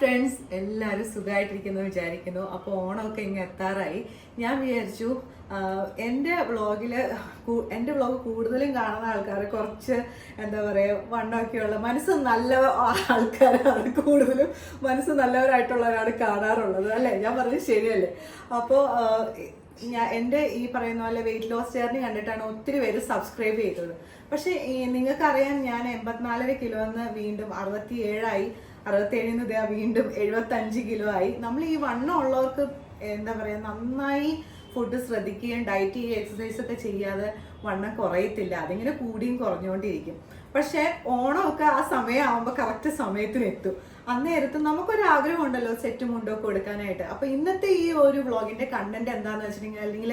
Friends എല്ലാവരും സുഖമായിട്ടിരിക്കുന്നു വിചാരിക്കുന്നു. അപ്പോൾ ഓണമൊക്കെ ഇങ്ങനെ എത്താറായി. ഞാൻ വിചാരിച്ചു എന്റെ വ്ളോഗിൽ എന്റെ വ്ളോഗ് കൂടുതലും കാണുന്ന ആൾക്കാർ കുറച്ച് എന്താ പറയുക വണ്ണമൊക്കെയുള്ള മനസ്സ് നല്ല ആൾക്കാരാണ് കൂടുതലും മനസ്സ് നല്ലവരായിട്ടുള്ളവരാണ് കാണാറുള്ളത്. അല്ലേ? ഞാൻ പറഞ്ഞത് ശരിയല്ലേ? അപ്പോൾ ഞാൻ എന്റെ ഈ പറയുന്ന പോലെ വെയിറ്റ് ലോസ് ജേർണി കണ്ടിട്ടാണ് ഒത്തിരി പേര് സബ്സ്ക്രൈബ് ചെയ്തത്. പക്ഷേ നിങ്ങൾക്കറിയാം ഞാൻ എൺപത്തിനാലര കിലോ എന്ന് വീണ്ടും അറുപത്തി ഏഴായി അറുപത്തേഴിൽ നിന്ന് ദേ വീണ്ടും എഴുപത്തഞ്ച് കിലോ ആയി. നമ്മൾ ഈ വണ്ണം ഉള്ളവർക്ക് എന്താ പറയുക നന്നായി ഫുഡ് ശ്രദ്ധിക്കുകയും ഡയറ്റ് ചെയ്യുകയും എക്സസൈസ് ഒക്കെ ചെയ്യാതെ വണ്ണം കുറയത്തില്ല. അതിങ്ങനെ കൂടിയും കുറഞ്ഞുകൊണ്ടിരിക്കും. പക്ഷേ ഓണമൊക്കെ ആ സമയമാകുമ്പോൾ കറക്റ്റ് സമയത്തിന് എത്തും. അന്നേരത്ത് നമുക്കൊരു ആഗ്രഹം ഉണ്ടല്ലോ സെറ്റും മുണ്ടൊക്കെ കൊടുക്കാനായിട്ട്. അപ്പോൾ ഇന്നത്തെ ഈ ഒരു വ്ളോഗിന്റെ കണ്ടന്റ് എന്താണെന്ന് വെച്ചിട്ടുണ്ടെങ്കിൽ അല്ലെങ്കിൽ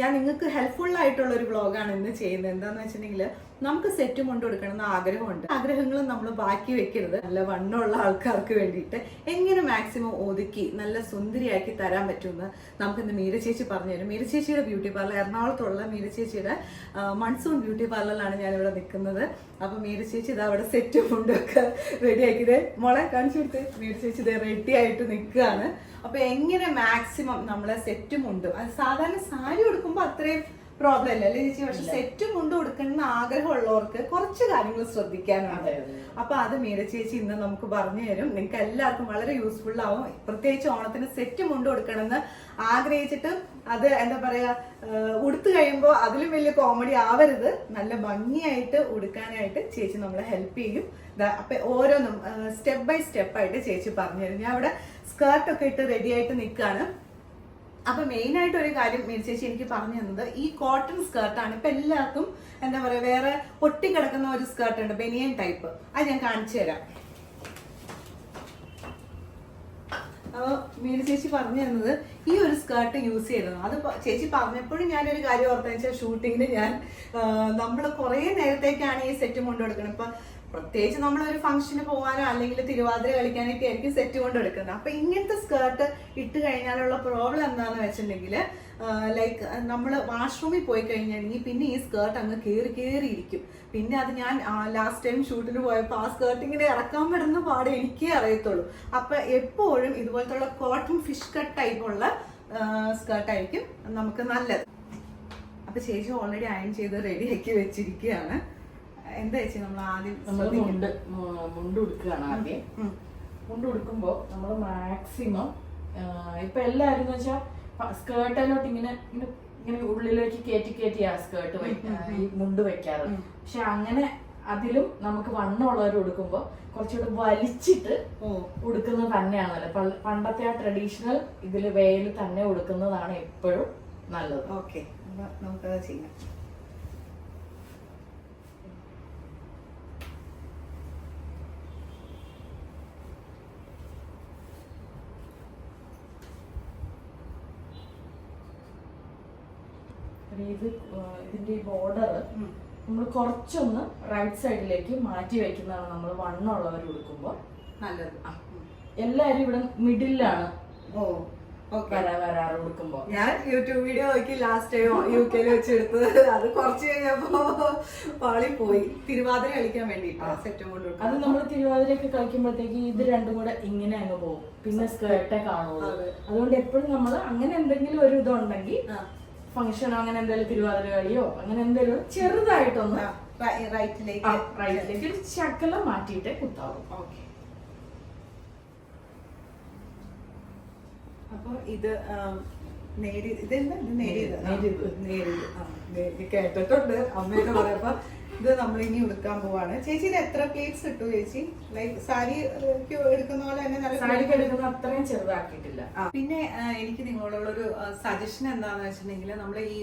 ഞാൻ നിങ്ങൾക്ക് ഹെൽപ്ഫുൾ ആയിട്ടുള്ള ഒരു വ്ളോഗാണ് ഇന്ന് ചെയ്യുന്നത്. എന്താണെന്ന് വെച്ചിട്ടുണ്ടെങ്കിൽ നമുക്ക് സെറ്റ് കൊണ്ട് കൊടുക്കണം എന്ന് ആഗ്രഹമുണ്ട്. ആഗ്രഹങ്ങൾ നമ്മൾ ബാക്കി വെക്കരുത്. നല്ല വണ്ണമുള്ള ആൾക്കാർക്ക് വേണ്ടിയിട്ട് എങ്ങനെ മാക്സിമം ഒതുക്കി നല്ല സുന്ദരിയാക്കി തരാൻ പറ്റുമെന്ന് നമുക്ക് ഇന്ന് മീര ചേച്ചി പറഞ്ഞു തരും. മീര ചേച്ചിയുടെ ബ്യൂട്ടി പാർലർ എറണാകുളത്തുള്ള മീര ചേച്ചിയുടെ മൺസൂൺ ബ്യൂട്ടി പാർലറിലാണ് ഞാൻ ഇവിടെ നിൽക്കുന്നത്. അപ്പൊ മീര ചേച്ചി ഇത് അവിടെ സെറ്റ് കൊണ്ടൊക്കെ റെഡി ആക്കിയത് മോളെ കാണിച്ചു കൊടുത്ത്. മീര ചേച്ചി ഇത് റെഡി ആയിട്ട് നിൽക്കുകയാണ്. അപ്പൊ എങ്ങനെ മാക്സിമം നമ്മളെ സെറ്റും മുണ്ടും അത് സാധാരണ സാരി കൊടുക്കുമ്പോൾ അത്രയും പ്രോബ്ലം ഇല്ല. അല്ലേ ചേച്ചി? പക്ഷെ സെറ്റും കൊണ്ട് കൊടുക്കണമെന്ന് ആഗ്രഹമുള്ളവർക്ക് കുറച്ച് കാര്യങ്ങൾ ശ്രദ്ധിക്കാനുണ്ട്. അപ്പൊ അത് മീര ചേച്ചി ഇന്ന് നമുക്ക് പറഞ്ഞു തരും. നിങ്ങൾക്ക് എല്ലാവർക്കും വളരെ യൂസ്ഫുൾ ആവും. പ്രത്യേകിച്ച് ഓണത്തിന് സെറ്റ് കൊണ്ട് കൊടുക്കണമെന്ന് ആഗ്രഹിച്ചിട്ട് അത് എന്താ പറയാ ഉടുത്തു കഴിയുമ്പോൾ അതിലും വലിയ കോമഡി ആവരുത്. നല്ല ഭംഗിയായിട്ട് ഉടുക്കാനായിട്ട് ചേച്ചി നമ്മളെ ഹെൽപ്പ് ചെയ്യും. അപ്പൊ ഓരോന്നും സ്റ്റെപ്പ് ബൈ സ്റ്റെപ്പ് ആയിട്ട് ചേച്ചി പറഞ്ഞു തരും. ഞാൻ അവിടെ സ്കേർട്ടൊക്കെ ഇട്ട് റെഡി ആയിട്ട് നിൽക്കുകയാണ് അപ്പൊ മെയിൻ ആയിട്ട് ഒരു കാര്യം മീര ചേച്ചി എനിക്ക് പറഞ്ഞു തന്നത് ഈ കോട്ടൺ സ്കേർട്ടാണ് ഇപ്പൊ എല്ലാവർക്കും എന്താ പറയാ വേറെ പൊട്ടിക്കിടക്കുന്ന ഒരു സ്കേർട്ട് ഉണ്ട് ബനിയൻ ടൈപ്പ് അത് ഞാൻ കാണിച്ചു തരാം. അപ്പോൾ മീര ചേച്ചി പറഞ്ഞു തന്നത് ഈ ഒരു സ്കേർട്ട് യൂസ് ചെയ്തത് അത് ചേച്ചി പറഞ്ഞപ്പോഴും ഞാനൊരു കാര്യം ഓർത്തെന്ന് വെച്ചാൽ ഷൂട്ടിങ്ങിന് ഞാൻ നമ്മൾ കുറേ നേരത്തേക്കാണ് ഈ സെറ്റ് കൊണ്ടുകൊടുക്കുന്നത് ഇപ്പൊ പ്രത്യേകിച്ച് നമ്മൾ ഒരു ഫംഗ്ഷന് പോകാനോ അല്ലെങ്കിൽ തിരുവാതിര കളിക്കാനൊക്കെ ആയിരിക്കും സെറ്റ് കൊണ്ട് എടുക്കുന്നത് അപ്പൊ ഇങ്ങനത്തെ സ്കേർട്ട് ഇട്ട് കഴിഞ്ഞാലുള്ള പ്രോബ്ലം എന്താണെന്ന് വെച്ചിട്ടുണ്ടെങ്കിൽ ലൈക്ക് നമ്മൾ വാഷ്റൂമിൽ പോയി കഴിഞ്ഞിട്ടുണ്ടെങ്കിൽ പിന്നെ ഈ സ്കേർട്ട് അങ്ങ് കയറി കയറിയിരിക്കും പിന്നെ അത് ഞാൻ ലാസ്റ്റ് ടൈം ഷൂട്ടിന് പോയപ്പോൾ ആ സ്കേർട്ട് ഇങ്ങനെ ഇറക്കാൻ പെടുന്ന പാടെ എനിക്കേ അറിയത്തുള്ളൂ. അപ്പൊ എപ്പോഴും ഇതുപോലത്തെ കോട്ടൺ ഫിഷ് കട്ട് ടൈപ്പുള്ള സ്കേർട്ട് ആയിരിക്കും നമുക്ക് നല്ലത്. അപ്പൊ ചേച്ചി ഓൾറെഡി അയൺ ചെയ്ത് റെഡി ആക്കി വെച്ചിരിക്കുകയാണ്. എന്താ ചേച്ചി നമ്മൾ ആദ്യം നമ്മൾ മുണ്ട് മുണ്ട് ഉടുക്കുകയാണ് ആദ്യം. മുണ്ട് ഉടുക്കുമ്പോ നമ്മൾ മാക്സിമം ഇപ്പൊ എല്ലാരും എന്ന് വെച്ചാൽ സ്കേർട്ടിലോട്ട് ഇങ്ങനെ ഇങ്ങനെ ഇങ്ങനെ ഉള്ളിലേക്ക് കയറ്റി കയറ്റി ആ സ്കേർട്ട് ഈ മുണ്ട് വെക്കാറ്. പക്ഷെ അങ്ങനെ അതിലും നമുക്ക് വണ്ണമുള്ളവർ ഉടുക്കുമ്പോ കുറച്ചുകൂടെ വലിച്ചിട്ട് ഉടുക്കുന്നത് തന്നെയാണല്ലോ. പണ്ടത്തെ ആ ട്രഡീഷണൽ ഇതിൽ വേയിൽ തന്നെ ഉടുക്കുന്നതാണ് എപ്പോഴും നല്ലത്. ഓക്കെ നമുക്ക് ചെയ്യാം. ഇത് ഇതിന്റെ ഈ ബോർഡർ നമ്മൾ കുറച്ചൊന്ന് റൈറ്റ് സൈഡിലേക്ക് മാറ്റി വെക്കുന്നതാണ് നമ്മൾ വണ്ണമുള്ളവർ കൊടുക്കുമ്പോൾ നല്ലത്. എല്ലാരും ഇവിടെ മിഡിലാണ് ഓ വരാറ് ഞാൻ യൂട്യൂബ് വീഡിയോ നോക്കി ലാസ്റ്റ് ടൈം യു കെയിൽ വെച്ചെടുത്തത്. അത് കുറച്ച് കഴിഞ്ഞപ്പോ പാളി പോയി. തിരുവാതിര കളിക്കാൻ വേണ്ടി സെറ്റും കൊണ്ട് അത് നമ്മൾ തിരുവാതിരയൊക്കെ കളിക്കുമ്പോഴത്തേക്ക് ഇത് രണ്ടും കൂടെ ഇങ്ങനെ അങ്ങ് പോകും. പിന്നെ സ്കേർട്ടേ കാണുള്ളൂ. അതുകൊണ്ട് എപ്പോഴും നമ്മൾ അങ്ങനെ എന്തെങ്കിലും ഒരു ഇതുണ്ടെങ്കിൽ. ഫംഗ്ഷനോ അങ്ങനെ എന്തെങ്കിലും തിരുവാതിര കളിയോ അങ്ങനെ എന്തെങ്കിലും ചെറുതായിട്ടൊന്ന് റൈറ്റിലേക്ക് റൈറ്റിലേക്ക് ഒരു ശക്കലം മാറ്റിയിട്ടേ കുത്താവും. ഓക്കെ. അപ്പൊ ഇത് നേരി ഇതെന്താ. നേരിയത്. ആ, നേരി കേട്ടിട്ടുണ്ട്. അമ്മയുടെ പറയപ്പോ ഇത് നമ്മൾ ഇനി ഉടുക്കാൻ പോവാണ്. ചേച്ചി ഇത് എത്ര പ്ലേറ്റ്സ് ഇട്ടു ചേച്ചി? ലൈക് സാരി എടുക്കുന്ന പോലെ തന്നെ നല്ല സാരിക്ക് എടുക്കുന്ന അത്രയും ചെറുതാക്കിയിട്ടില്ല. പിന്നെ എനിക്ക് നിങ്ങളോടുള്ള ഒരു സജഷൻ എന്താണെന്ന് വെച്ചിട്ടുണ്ടെങ്കിൽ നമ്മൾ ഈ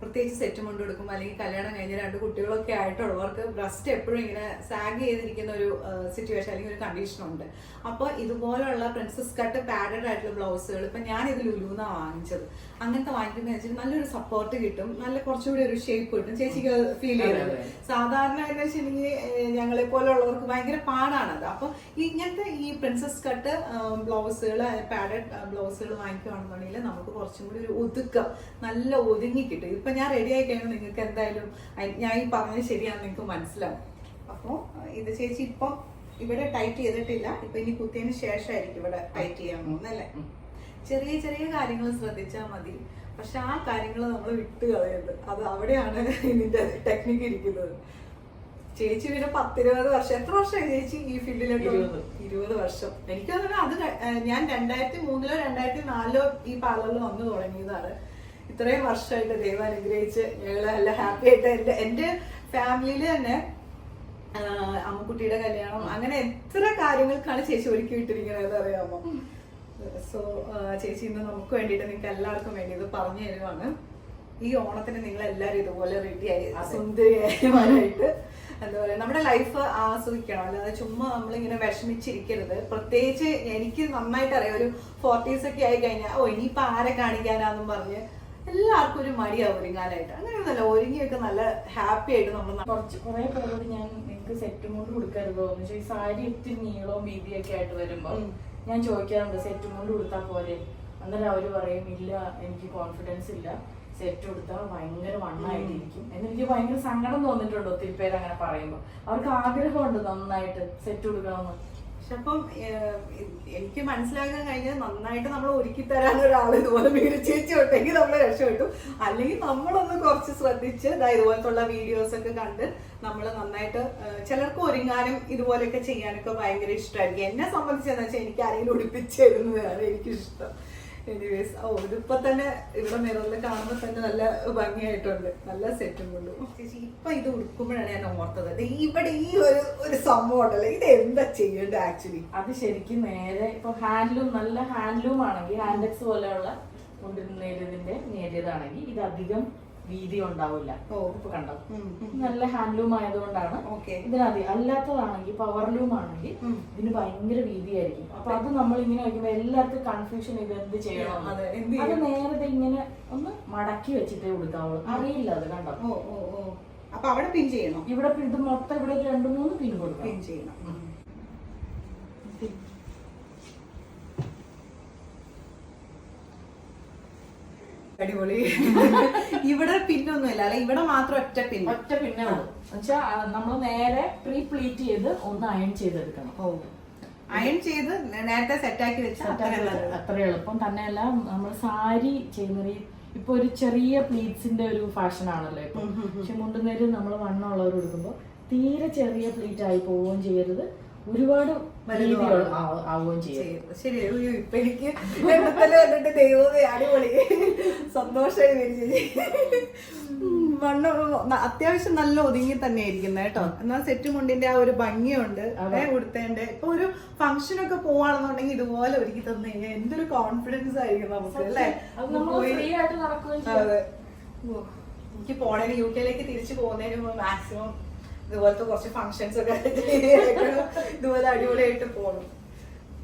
പ്രത്യേകിച്ച് സെറ്റ് മുണ്ട് കൊടുക്കുമ്പോൾ അല്ലെങ്കിൽ കല്യാണം കഴിഞ്ഞ രണ്ട് കുട്ടികളൊക്കെ ആയിട്ടുള്ളവർക്ക് ബ്രസ്റ്റ് എപ്പോഴും ഇങ്ങനെ സാഗ് ചെയ്തിരിക്കുന്ന ഒരു സിറ്റുവേഷൻ അല്ലെങ്കിൽ ഒരു കണ്ടീഷൻ ഉണ്ട്. അപ്പോൾ ഇതുപോലുള്ള പ്രിൻസസ് കട്ട് പാഡഡ് ആയിട്ടുള്ള ബ്ലൗസുകൾ ഇപ്പം ഞാൻ ഇത് ലുലുന്നാണ് വാങ്ങിച്ചത്. അങ്ങനത്തെ വാങ്ങിക്കുന്ന വെച്ചാൽ നല്ലൊരു സപ്പോർട്ട് കിട്ടും നല്ല കുറച്ചുകൂടി ഒരു ഷേപ്പ് കിട്ടും ചേച്ചിക്ക് ഫീൽ ചെയ്യുന്നത് സാധാരണ എന്ന് വെച്ചിട്ടുണ്ടെങ്കിൽ ഞങ്ങളെ പോലുള്ളവർക്ക് ഭയങ്കര പാടാണത്. അപ്പൊ ഇങ്ങനത്തെ ഈ പ്രിൻസസ് കട്ട് ബ്ലൗസുകൾ പാഡഡ് ബ്ലൗസുകൾ വാങ്ങിക്കുകയാണെന്നുണ്ടെങ്കിൽ നമുക്ക് കുറച്ചും കൂടി ഒരു ഒതുക്കം നല്ല ഒതുങ്ങി കിട്ടും. ഇപ്പൊ ഞാൻ റെഡി ആയി കഴിഞ്ഞാൽ നിങ്ങൾക്ക് എന്തായാലും ഞാൻ ഈ പറഞ്ഞത് ശരിയാണെന്ന് നിങ്ങൾക്ക് മനസ്സിലാവും. അപ്പോൾ ഇത് ചേച്ചി ഇപ്പം ഇവിടെ ടൈറ്റ് ചെയ്തിട്ടില്ല. ഇപ്പൊ ഇനി കുത്തിയതിന് ശേഷമായിരിക്കും ഇവിടെ ടൈറ്റ് ചെയ്യാൻ പോകുന്നല്ലേ ചെറിയ ചെറിയ കാര്യങ്ങൾ ശ്രദ്ധിച്ചാൽ മതി. പക്ഷെ ആ കാര്യങ്ങൾ നമ്മൾ വിട്ട് കളയരുത്. അത് അവിടെയാണ് ഇതിന്റെ ടെക്നിക്ക് ഇരിക്കുന്നത്. ചേച്ചി പിന്നെ പത്തിരുപത് വർഷം. എത്ര വർഷമായി ചേച്ചി ഈ ഫീൽഡിലോട്ട് ഇരുപത്. ഇരുപത് വർഷം. എനിക്ക് തോന്നുന്നു അത് ഞാൻ രണ്ടായിരത്തി മൂന്നിലോ രണ്ടായിരത്തി നാലിലോ ഈ പാർലറിൽ വന്നു തുടങ്ങിയതാണ്. ഇത്രയും വർഷമായിട്ട് ദൈവം അനുഗ്രഹിച്ച് ഞങ്ങൾ നല്ല ഹാപ്പി ആയിട്ട് എന്റെ എന്റെ ഫാമിലിയിൽ തന്നെ അമ്മക്കുട്ടിയുടെ കല്യാണം. അങ്ങനെ എത്ര കാര്യങ്ങൾക്കാണ് ചേച്ചി ഒരുക്കി വിട്ടിരിക്കുന്നത് അറിയാമോ? സോ ചേച്ചി ഇന്ന് നമുക്ക് വേണ്ടിയിട്ട് നിങ്ങൾക്ക് എല്ലാവർക്കും വേണ്ടി ഇത് പറഞ്ഞു തരുവാണ്. ഈ ഓണത്തിന് നിങ്ങൾ എല്ലാവരും ഇതുപോലെ റെഡിയായി സുന്ദരിയായിട്ട് എന്താ പറയാ നമ്മുടെ ലൈഫ് ആസ്വദിക്കണം. അല്ലാതെ ചുമ്മാ നമ്മളിങ്ങനെ വിഷമിച്ചിരിക്കരുത്. പ്രത്യേകിച്ച് എനിക്ക് നന്നായിട്ട് അറിയാം. ഒരു ഫോർട്ടീസ് ഒക്കെ ആയി കഴിഞ്ഞാൽ ഓ ഇനിയിപ്പോ ആരെ കാണിക്കാനാന്നും പറഞ്ഞ് എല്ലാവർക്കും ഒരു മടിയാവും ഒരുങ്ങാനായിട്ട്. അങ്ങനെയൊന്നുമല്ല ഒരുങ്ങിയൊക്കെ നല്ല ഹാപ്പി ആയിട്ട് നമ്മൾ കുറച്ച് കുറെ പേരോട് ഞാൻ നിങ്ങൾക്ക് സെറ്റും കൊണ്ട് കൊടുക്കരുതോ എന്ന് വെച്ചാൽ ഈ സാരി ഒത്തിരി നീളവും വീതിയൊക്കെ ആയിട്ട് വരുമ്പോ ഞാൻ ചോദിക്കാറുണ്ട് സെറ്റും കൊണ്ട് കൊടുത്താൽ പോരെ? അന്നേരം അവർ പറയും ഇല്ല എനിക്ക് കോൺഫിഡൻസ് ഇല്ല. സെറ്റ് കൊടുത്താൽ ഭയങ്കര വണ്ണായിട്ടിരിക്കും എന്നെനിക്ക് ഭയങ്കര സങ്കടം തോന്നിയിട്ടുണ്ട് ഒത്തിരി പേര് അങ്ങനെ പറയുമ്പോൾ അവർക്ക് ആഗ്രഹമുണ്ട് നന്നായിട്ട് സെറ്റ് കൊടുക്കണമെന്ന് പക്ഷെ അപ്പം എനിക്ക് മനസ്സിലാക്കാൻ കഴിഞ്ഞത് നന്നായിട്ട് നമ്മൾ ഒരുക്കി തരാൻ ഒരാൾ ഇതുപോലെ വീട് ചേച്ചി ഉണ്ടെങ്കിൽ നമ്മൾ രക്ഷപ്പെട്ടു. അല്ലെങ്കിൽ നമ്മളൊന്ന് കുറച്ച് ശ്രദ്ധിച്ച് ഇതാ ഇതുപോലത്തുള്ള വീഡിയോസ് ഒക്കെ കണ്ട് നമ്മൾ നന്നായിട്ട് ചിലർക്ക് ഒരുങ്ങാനും ഇതുപോലെയൊക്കെ ചെയ്യാനൊക്കെ ഭയങ്കര ഇഷ്ടമായിരിക്കും എന്നെ സംബന്ധിച്ചെന്ന് വെച്ചാൽ എനിക്ക് ആരെങ്കിലും ഉടുപ്പിച്ച് തരുന്നതാണ് എനിക്കിഷ്ടം. എനിവേസ് ഓ ഇതിപ്പോ തന്നെ ഇവിടെ മിററിൽ കാണുമ്പോൾ തന്നെ നല്ല ഭംഗിയായിട്ടുണ്ട്. നല്ല സെറ്റും കൊണ്ടു. ചേച്ചി ഇപ്പൊ ഇത് ഉടുക്കുമ്പോഴാണ് ഞാൻ ഓർത്തത്. ഇവിടെ ഈ ഒരു ഒരു സംഭവം ഉണ്ടല്ലോ. ഇത് എന്താ ചെയ്യേണ്ടത് ആക്ച്വലി? അത് ശരിക്കും നേരെ ഇപ്പൊ ഹാൻഡ്ലൂം നല്ല ഹാൻഡ്ലൂം ആണെങ്കിൽ ഹാൻഡെക്സ് പോലെയുള്ള കൊണ്ടുവരുന്നതിന്റെ നേരിയതാണെങ്കിൽ ഇത് അധികം വീതി ഉണ്ടാവില്ല. ഇപ്പൊ കണ്ടോ. നല്ല ഹാൻഡ്ലൂം ആയതുകൊണ്ടാണ്. ഇതിനതി അല്ലാത്തതാണെങ്കിൽ പവർലൂം ആണെങ്കിൽ ഇതിന് ഭയങ്കര വീതിയായിരിക്കും. അപ്പൊ അത് നമ്മൾ ഇങ്ങനെ വയ്ക്കുമ്പോ എല്ലാവർക്കും കൺഫ്യൂഷൻ ഇത് എന്ത് ചെയ്യണം? അതെ, നേരത്തെ ഇങ്ങനെ ഒന്ന് മടക്കി വെച്ചിട്ടേ കൊടുക്കാവുള്ളൂ അറിയില്ല അത് കണ്ടോ? ഓ ഓ ഓ. അപ്പൊ അവിടെ പിൻ ചെയ്യണം? ഇവിടെ ഇത് മൊത്തം ഇവിടെ രണ്ടു രണ്ട് മൂന്ന് പിൻ കൊടുക്കും പിൻ ചെയ്യണം. അടിപൊളി. ഇവിടെ പിന്നൊന്നുമില്ല. അല്ലെ ഇവിടെ മാത്രം ഒറ്റ പിൻ. ഒറ്റ പിന്നെ ഉള്ളൂ. എന്നുവെച്ചാ നമ്മൾ നേരെ പ്രീ പ്ലീറ്റ് ചെയ്ത് ഒന്ന് അയൺ ചെയ്തെടുക്കണം. ഓ. അയൺ ചെയ്ത് നേരത്തെ സെറ്റാക്കി വെച്ചാൽ അത്ര എളുപ്പം തന്നെയല്ല നമ്മൾ സാരി ചെയ്യുന്നത് ഈ- ഇപ്പൊ ഒരു ചെറിയ പ്ലീറ്റ്സിന്റെ ഒരു ഫാഷൻ ആണല്ലോ ഇപ്പൊ. പക്ഷെ മുണ്ടുന്നേര് നമ്മൾ വണ്ണമുള്ളവർ എടുക്കുമ്പോൾ തീരെ ചെറിയ പ്ലീറ്റ് ആയി പോവുകയും ചെയ്യരുത്. ഒരുപാട് ആവുകയും ചെയ്യും. ശരി അയ്യോ, ഇപ്പൊ എനിക്ക് എണ്ണത്തല്ലേ വന്നിട്ട് ദൈവമേ അടിപൊളി. സന്തോഷമായി മണ്ണ് അത്യാവശ്യം നല്ല ഒതുങ്ങി തന്നെ ഇരിക്കുന്നത് കേട്ടോ എന്നാൽ സെറ്റ് മുണ്ടിന്റെ ആ ഒരു ഭംഗിയുണ്ട്. ഏ, ഉടുത്തേന്റെ. ഇപ്പൊ ഒരു ഫംഗ്ഷൻ ഒക്കെ പോവാണെന്നുണ്ടെങ്കിൽ ഇതുപോലെ ഒരുക്കി തന്നു എന്തൊരു കോൺഫിഡൻസ് ആയിരിക്കും നമുക്ക് അല്ലേ? അത് എനിക്ക് പോണേന് യു കെയിലേക്ക് തിരിച്ചു പോകുന്നതിന് മാക്സിമം ഇതുപോലത്തെ കുറച്ച് ഫങ്ഷൻസ് ഒക്കെ ഇതുപോലെ അടിപൊളിയായിട്ട് പോണം.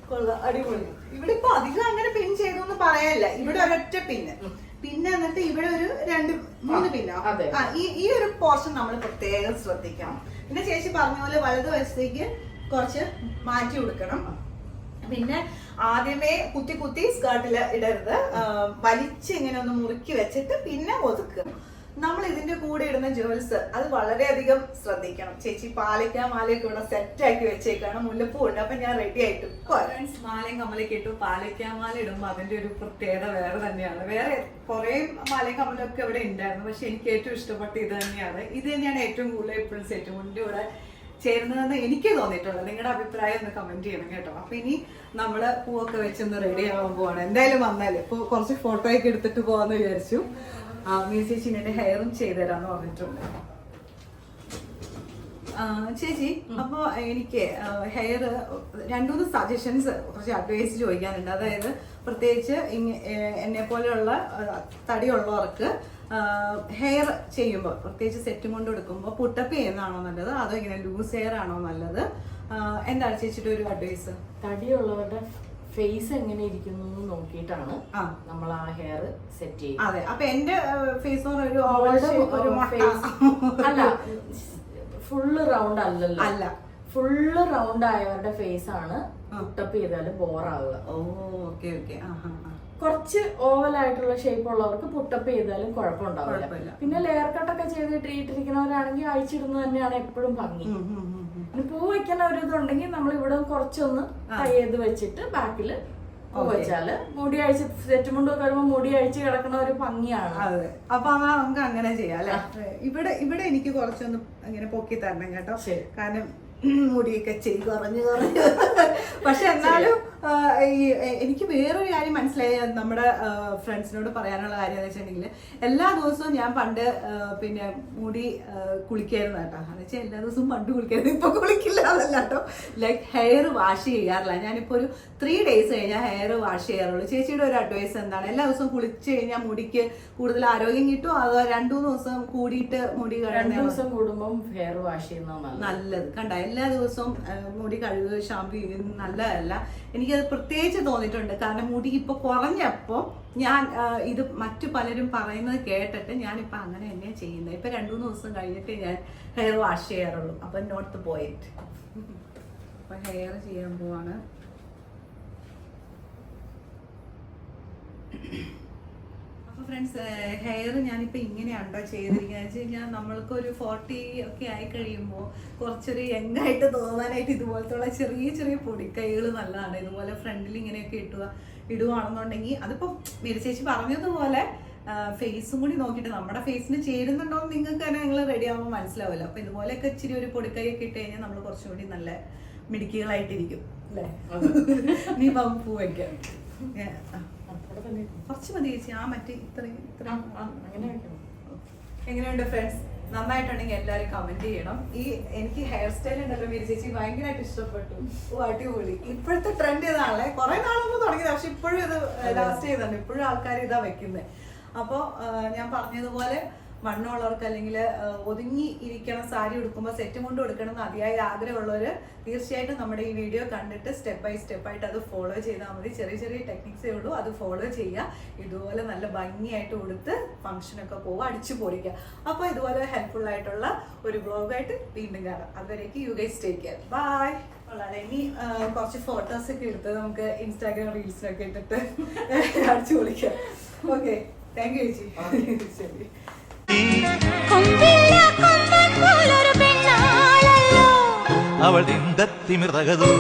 കൊള്ളാം അടിപൊളി. ഇവിടെ ഇപ്പൊ അധികം അങ്ങനെ പിൻ ചെയ്തു എന്ന് പറയാനില്ല ഇവിടെ ഒരൊറ്റ പിന്ന് പിന്നെ എന്നിട്ട് ഇവിടെ ഒരു രണ്ട് മൂന്ന് പിന്നോ ആ. ഈ ഈ ഒരു പോർഷൻ നമ്മൾ പ്രത്യേകം ശ്രദ്ധിക്കണം. പിന്നെ ചേച്ചി പറഞ്ഞ പോലെ വലതുവശത്തേക്ക് കുറച്ച് മാറ്റി കൊടുക്കണം. പിന്നെ ആദ്യമേ കുത്തി കുത്തി സ്കേർട്ടിൽ ഇടരുത്. വലിച്ച് ഇങ്ങനെ ഒന്ന് മുറുക്കി വെച്ചിട്ട് പിന്നെ ഒതുക്കുക. നമ്മൾ ഇതിന്റെ കൂടെ ഇടുന്ന ജ്വൽസ് അത് വളരെയധികം ശ്രദ്ധിക്കണം. ചേച്ചി പാലയ്ക്ക മാലയൊക്കെ ഇവിടെ സെറ്റ് ആക്കി വെച്ചേക്കാണ്. മുല്ലപ്പൂ ഉണ്ട്. അപ്പൊ ഞാൻ റെഡി ആയിട്ട് ഫ്രണ്ട്സ് മാലയും കമ്മലൊക്കെ ഇട്ടു. പാലയ്ക്ക മാല ഇടുമ്പോൾ അതിന്റെ ഒരു പ്രത്യേകത വേറെ തന്നെയാണ്. വേറെ കുറെ മാലയും കമ്മലൊക്കെ ഇവിടെ ഉണ്ടായിരുന്നു. പക്ഷെ എനിക്ക് ഏറ്റവും ഇഷ്ടപ്പെട്ട ഇത് തന്നെയാണ്. ഇത് തന്നെയാണ് ഏറ്റവും കൂടുതൽ ഇപ്പോഴും സെറ്റ് മുന്നിന്റെ ഇവിടെ ചേരുന്നതെന്ന് എനിക്ക് തോന്നിയിട്ടുള്ളത് നിങ്ങളുടെ അഭിപ്രായം ഒന്ന് കമന്റ് ചെയ്യണം കേട്ടോ. അപ്പൊ ഇനി നമ്മൾ പൂവൊക്കെ വെച്ചൊന്ന് റെഡി ആവാൻ പോവാണ്. എന്തായാലും വന്നാൽ. ഇപ്പൊ കുറച്ച് ഫോട്ടോ ഒക്കെ എടുത്തിട്ട് പോവാന്ന് വിചാരിച്ചു. ചേച്ചി എന്റെ ഹെയറും ചെയ്തുതരാന്ന് പറഞ്ഞിട്ടുണ്ട്. ചേച്ചി അപ്പൊ എനിക്ക് ഹെയർ രണ്ടുമൂന്ന് സജഷൻസ് കുറച്ച് അഡ്വൈസ് ചോദിക്കാനുണ്ട്. അതായത് പ്രത്യേകിച്ച് എന്നെ പോലെയുള്ള തടിയുള്ളവർക്ക് ഹെയർ ചെയ്യുമ്പോൾ പ്രത്യേകിച്ച് സെറ്റും കൊണ്ട് എടുക്കുമ്പോൾ പുട്ടപ്പ് ചെയ്യുന്നതാണോ നല്ലത്? അതോ ഇങ്ങനെ ലൂസ് ഹെയർ ആണോ നല്ലത് എന്താണ് ചേച്ചിയുടെ ഒരു അഡ്വൈസ്? തടിയുള്ളവരുടെ ഫേസ് എങ്ങനെ ഇരിക്കുന്നു എന്ന് നോക്കിയിട്ടാണ് നമ്മൾ ആ ഹെയർ സെറ്റ് ചെയ്യുന്നത്. അതെ അപ്പൊ എന്റെ ഫേസ് ഒരു ഓവൽ ഒരു ഫേസ് അല്ല ഫുള്ള് റൗണ്ട് അല്ലല്ലോ. അല്ല. ഫുള്ള് റൗണ്ട് ആയവരുടെ ഫേസ് ആണ് പുട്ടപ്പ് ചെയ്താൽ ബോറാവുക കുറച്ച് ഓവൽ ആയിട്ടുള്ള ഷേപ്പ് ഉള്ളവർക്ക് പുട്ടപ്പ് ചെയ്താലും കുഴപ്പമുണ്ടാവില്ല. പിന്നെ ലെയർ കട്ടൊക്കെ ട്രീറ്റ് ഇട്ടിരിക്കുന്നവരാണെങ്കിൽ അയച്ചിടുന്നത് തന്നെയാണ് എപ്പോഴും ഭംഗി. ഇനി പൂ വെക്കാൻ ഒരു ഇതുണ്ടെങ്കിൽ നമ്മൾ ഇവിടെ കുറച്ചൊന്ന് ടൈ ചെയ്ത് വെച്ചിട്ട് ബാക്കിൽ പൂ വെച്ചാൽ മുടി അഴിച്ച് സെറ്റ് മുണ്ടൊക്കെ വരുമ്പോ മുടി അഴിച്ച് കിടക്കുന്ന ഒരു ഭംഗിയാണ്. അതെ. അപ്പൊ ആ നമുക്ക് അങ്ങനെ ചെയ്യാം അല്ലെ? ഇവിടെ ഇവിടെ എനിക്ക് കുറച്ചൊന്ന് ഇങ്ങനെ പൊക്കി തരണം കേട്ടോ. കാരണം മുടിയൊക്കെ ചെയ്ത് കുറഞ്ഞു കുറഞ്ഞു. പക്ഷെ എന്നാലും ഈ എനിക്ക് വേറൊരു കാര്യം മനസ്സിലായി. നമ്മുടെ ഫ്രണ്ട്സിനോട് പറയാനുള്ള കാര്യം എന്ന് വെച്ചിട്ടുണ്ടെങ്കിൽ എല്ലാ ദിവസവും ഞാൻ പണ്ട് പിന്നെ മുടി കുളിക്കായിരുന്നു കേട്ടോ. എന്ന് വെച്ചാൽ എല്ലാ ദിവസവും പണ്ട് കുളിക്കായിരുന്നു. ഇപ്പൊ കുളിക്കില്ല അതല്ല കേട്ടോ. ലൈക്ക് ഹെയർ വാഷ് ചെയ്യാറില്ല. ഞാനിപ്പോ ഒരു ത്രീ ഡേയ്സ് കഴിഞ്ഞാൽ ഹെയർ വാഷ് ചെയ്യാറുള്ളൂ. ചേച്ചിയുടെ ഒരു അഡ്വൈസ് എന്താണ്? എല്ലാ ദിവസവും കുളിച്ച് കഴിഞ്ഞാൽ മുടിക്ക് കൂടുതൽ ആരോഗ്യം കിട്ടും അതോ രണ്ടു മൂന്ന് ദിവസം കൂടിയിട്ട് മുടി രണ്ടു ദിവസം കൂടുമ്പോൾ ഹെയർ വാഷ് ചെയ്യുന്നത് നല്ലത്. കണ്ട എല്ലാ ദിവസവും മുടി കഴുകുക ഷാമ്പു ചെയ്യുന്നത് നല്ലതല്ല. എനിക്കത് പ്രത്യേകിച്ച് തോന്നിയിട്ടുണ്ട്. കാരണം മുടി ഇപ്പൊ കുറഞ്ഞപ്പോൾ ഞാൻ ഇത് മറ്റു പലരും പറയുന്നത് കേട്ടിട്ട് ഞാനിപ്പോൾ അങ്ങനെ തന്നെയാണ് ചെയ്യുന്നത്. ഇപ്പൊ രണ്ടു മൂന്ന് ദിവസം കഴിഞ്ഞിട്ട് ഞാൻ ഹെയർ വാഷ് ചെയ്യാറുള്ളൂ. അപ്പൊ നോട്ട് പോയിട്ട്. പോയിന്റ് അപ്പൊ ഹെയർ ചെയ്യാൻ പോവാണ്. ഫ്രണ്ട്സ് ഹെയർ ഞാനിപ്പോൾ ഇങ്ങനെയാണ്ടോ ചെയ്തിരിക്കുന്നത് വെച്ച് കഴിഞ്ഞാൽ നമ്മൾക്ക് ഒരു ഫോർട്ടി ഒക്കെ ആയി കഴിയുമ്പോൾ കുറച്ചൊരു യങ് ആയിട്ട് തോന്നാനായിട്ട് ഇതുപോലത്തുള്ള ചെറിയ ചെറിയ പൊടിക്കൈകൾ നല്ലതാണ്. ഇതുപോലെ ഫ്രണ്ടിൽ ഇങ്ങനെയൊക്കെ ഇട്ടുക ഇടുകയാണെന്നുണ്ടെങ്കിൽ അതിപ്പോൾ മേരി ചേച്ചി പറഞ്ഞതുപോലെ ഫേസും കൂടി നോക്കിയിട്ട് നമ്മുടെ ഫേസിന് ചേരുന്നുണ്ടോ എന്ന് നിങ്ങൾക്ക് തന്നെ നിങ്ങൾ റെഡി ആകുമ്പോൾ മനസ്സിലാവില്ല അപ്പോൾ ഇതുപോലെയൊക്കെ ഇച്ചിരി ഒരു പൊടിക്കൈയൊക്കെ ഇട്ട് കഴിഞ്ഞാൽ നമ്മൾ കുറച്ചുകൂടി നല്ല മിടുക്കികളായിട്ടിരിക്കും അല്ലേ? നീ പമ്പ് പൂ വയ്ക്കാം കുറച്ച് മതി ചേച്ചി. ആ മറ്റേ ഇത്രയും ഇത്രയും അങ്ങനെ എങ്ങനെയുണ്ട് ഫ്രണ്ട്സ് നന്നായിട്ടുണ്ടെങ്കിൽ എല്ലാവരും കമന്റ് ചെയ്യണം. ഈ എനിക്ക് ഹെയർ സ്റ്റൈൽ ഉണ്ടല്ലോ മീരി ചേച്ചി ഭയങ്കരമായിട്ട് ഇഷ്ടപ്പെട്ടു. ഓ അടിപൊളി. ഇപ്പോഴത്തെ ട്രെൻഡ് ഇതാണല്ലേ? കുറെ നാളൊന്നും തുടങ്ങിയത് പക്ഷെ ഇപ്പോഴും ഇത് ലാസ്റ്റ് ചെയ്തുണ്ട് ഇപ്പോഴും ആൾക്കാർ ഇതാ വെക്കുന്നത് അപ്പോൾ ഞാൻ പറഞ്ഞതുപോലെ വണ്ണമുള്ളവർക്ക് അല്ലെങ്കിൽ ഒതുങ്ങി ഇരിക്കണ സാരി ഉടുക്കുമ്പോൾ സെറ്റ് കൊണ്ട് കൊടുക്കണം എന്ന് അതിയായ ആഗ്രഹമുള്ളവർ തീർച്ചയായിട്ടും നമ്മുടെ ഈ വീഡിയോ കണ്ടിട്ട് സ്റ്റെപ്പ് ബൈ സ്റ്റെപ്പ് ആയിട്ട് അത് ഫോളോ ചെയ്താൽ മതി. ചെറിയ ചെറിയ ടെക്നിക്സേ ഉള്ളൂ. അത് ഫോളോ ചെയ്യുക. ഇതുപോലെ നല്ല ഭംഗിയായിട്ട് ഉടുത്ത് ഫംഗ്ഷനൊക്കെ പോവുക അടിച്ചു പൊളിക്കുക. അപ്പോൾ ഇതുപോലെ ഹെൽപ്ഫുൾ ആയിട്ടുള്ള ഒരു ബ്ലോഗായിട്ട് വീണ്ടും കാണാം. അതുവരേക്ക് you guys take care bye വളരെ ഇനി കുറച്ച് ഫോട്ടോസ് ഒക്കെ എടുത്ത് നമുക്ക് ഇൻസ്റ്റാഗ്രാം റീൽസിലൊക്കെ ഇട്ടിട്ട് അടിച്ചു പൊളിക്കാം. ഓക്കെ താങ്ക് യു ചേച്ചി. ശരി. അവൾ തിന്തത്തിമിർതകതു